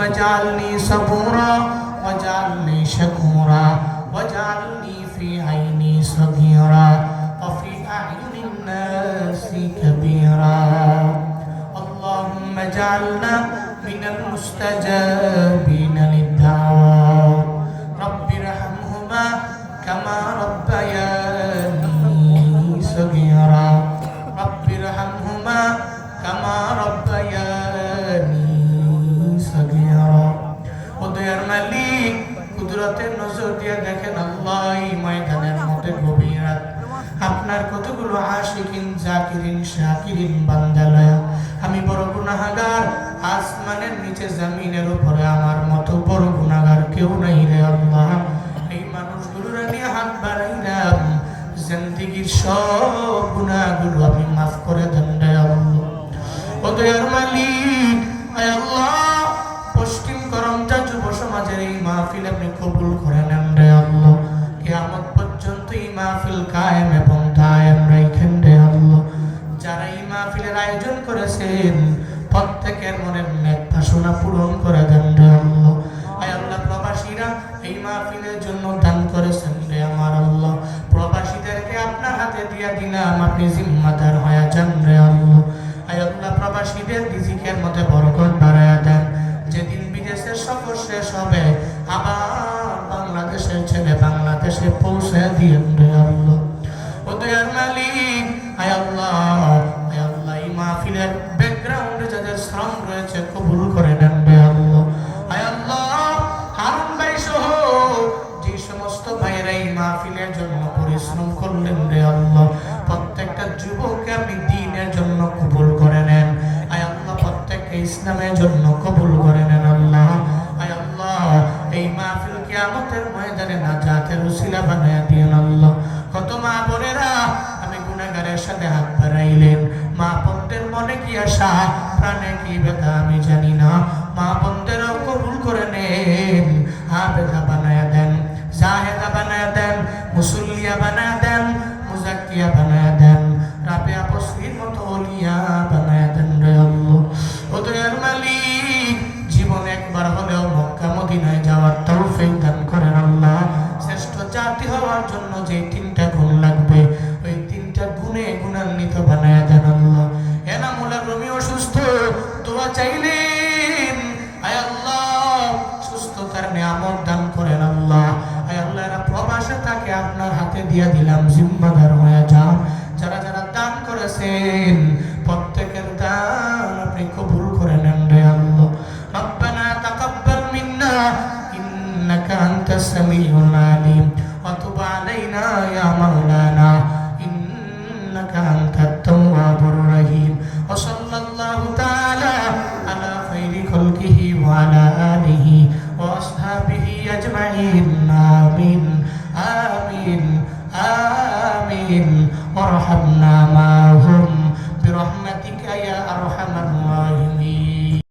اجعلني صبورا واجعلني شكورا واجعلني في عيني صغيرا وفي أعين الناس كبيرا. اللهم اجعلنا من المستجابين للدعوات رب ارحمهما كما ربياني صغيرا. رب ارحمهما كما কুদরতের নজর দিয়ে দেখেন আল্লাহ এই ময়দানের মধ্যে গভীর রাত। আপনার কতগুলো আশিকিন, জাকিরিন, শাকিরিন, বান্দালয়া? আমি বড় গুনাহগার, আসমানের নিচে জমিনের উপরে আমার মতো বড় গুনাহগার কেউ নাই রে আল্লাহ। এই মানুষগুলোর নিয়ে হাত বাড়াইলাম। জিন্দিগির সব গুনাহগুলো আমি মাফ করে দেন রে আল্লাহ। ও দয়ার মালিক করেছেন। প্রত্যেকের মনের নেক বাসনা পূরণ করে দেন আল্লাহ। প্রবাসীরা এই মাহফিলের জন্য দান করেছেন রে আমার আল্লাহ। প্রবাসীদেরকে আপনার হাতে দিয়া দিলাম আপনি জিম্মাদার যান রে আল্লাহ। আয় আল্লাহ, প্রবাসীদের রিজিকের মধ্যে বরকত দেন। যেদিন বিদেশের সফর শেষ হবে, আবার বাংলাদেশের ছেলে বাংলাদেশে পৌঁছে দিয়েন রে আল্লাহ। ও মালিক, আয় আল্লাহ। মাহফিলের ব্যাকগ্রাউন্ডে যাদের শ্রম রয়েছে কবুল করে নেন এই ইসলামের জন্য কবুল করে নেন আল্লাহ। আয় আল্লাহ, এই মাহফিল কিয়ামতের ময়দানে নাজাতের উসিলা বানায়া দিয়েন আল্লাহ। কত মা বোনেরা, আমি গুনাহগারের সাথে হাত বাড়াইলেন। আশা প্রাণে কি ব্যথা? আমি জানি না। মা বোনদেরও কবুল করে নেন। হাবেদা বানায়া দেন। জাহেদা বানায়া দেন। মুসল্লিয়া বানায়া দেন। মুজাক্কিয়া বানায়া দেন। রাবিয়া বসরির মতো অলিয়া বানায়া দেন রে আল্লাহ। ও দয়ার মালিক, জীবন একবার হলেও মক্কা, মদিনায় যাওয়ার তৌফিক দান করেন আল্লাহ। শ্রেষ্ঠ জাতি হওয়ার জন্য যে তিনটা চাইলেন আয় আল্লাহ সুস্থতার নিয়ামত দান করেন আল্লাহ আয় আল্লাহ এরা প্রবাসে তাকে আপনার হাতে দিয়ে দিলাম জিম্মাদার হয়ে যান যারা যারা দান করেছেন প্রত্যেকের দান আপনি কবুল করে নেন রে আল্লাহ ربنا تقبل منا إنك أنت السميع العليم وتب علينا يا مولانا إنك أنت التواب أجمعين آمين آمين آمين وارحمنا معهم برحمتك يا أرحم